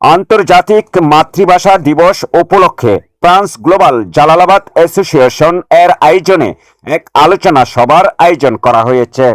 আন্তর্জাতিক মাতৃভাষা দিবস উপলক্ষে ফ্রান্স গ্লোবাল জালালাবাদ অ্যাসোসিয়েশন এর আয়োজনে এক আলোচনা সভার আয়োজন করা হয়েছে।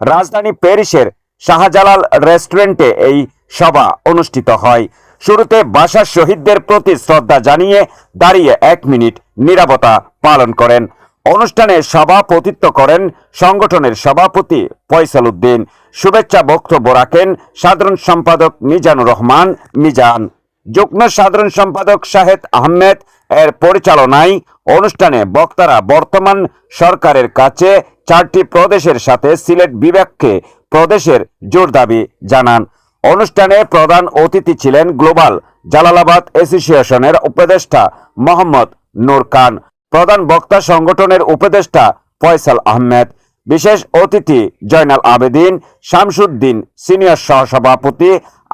রাজধানী প্যারিসের শাহজালাল রেস্টুরেন্টে এই সভা অনুষ্ঠিত হয়। শুরুতে ভাষা শহীদদের প্রতি শ্রদ্ধা জানিয়ে দাঁড়িয়ে এক মিনিট নীরবতা পালন করেন। অনুষ্ঠানে সভাপতিত্ব করেন সংগঠনের সভাপতি ফয়সাল উদ্দিন। শুভেচ্ছা বক্তব্য রাখেন সাধারণ সম্পাদক মিজানুর রহমান। মিজান, যুগ্ম সাধারণ সম্পাদক শাহেদ আহমেদ। এর পরিচালনায় অনুষ্ঠানে বক্তারা বর্তমান সরকারের কাছে চারটি প্রদেশের সাথে সিলেট বিভাগকে প্রদেশের জোর দাবি জানান। অনুষ্ঠানে প্রধান অতিথি ছিলেন গ্লোবাল জালালাবাদ অ্যাসোসিয়েশনের উপদেষ্টা মোহাম্মদ নূর খান। প্রধান বক্তা সংগঠনের উপদেষ্টা ফয়সাল আহমেদ, বিশেষ অতিথি জয়নাল আবেদিন, শামসুদ্দিন সিনিয়র সহসভাপতি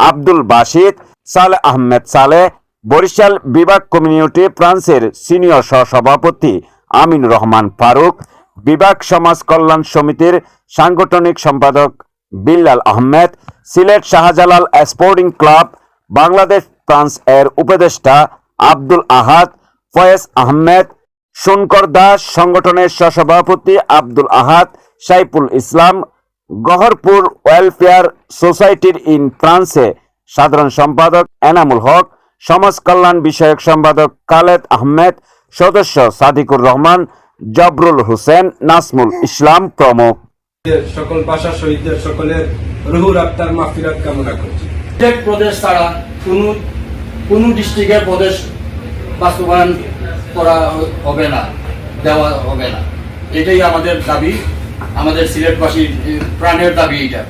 আব্দুল বাসিদ সালে আহমেদ সালে, বরিশাল বিভাগ কমিউনিটি ফ্রান্সের সিনিয়র সহসভাপতি আমিন রহমান ফারুক, বিভাগ সমাজ কল্যাণ সমিতির সাংগঠনিক সম্পাদক Billal Ahmed, Sylhet Shahjalal sporting club, Bangladesh France এর উপদেষ্টা আব্দুল আহাদ, ফয়েজ আহমেদ শঙ্কর দাস সংগঠনের সহসভাপতি আব্দুল আহাদ সাইফুল ইসলাম গহরপুর ওয়েলফেয়ার সোসাইটির ইন ফ্রান্সে সাধারণ সম্পাদক এনামুল হক সমাজ কল্যাণ বিষয়ক সম্পাদক খালেদ আহমেদ সদস্য সাদিকুর রহমান জবরুল হোসেন নাসমুল ইসলাম প্রমুখ। সকল ভাষা শহীদদের সকলের রুহুর আত্মার মাফিরাত কামনা করছি। প্রদেশ ছাড়া কোনো কোনো ডিস্ট্রিক্টের প্রদেশ বাস্তবায়ন করা হবে না দেওয়া হবে না। এটাই আমাদের দাবি আমাদের সিলেটবাসীর প্রাণের দাবি এটা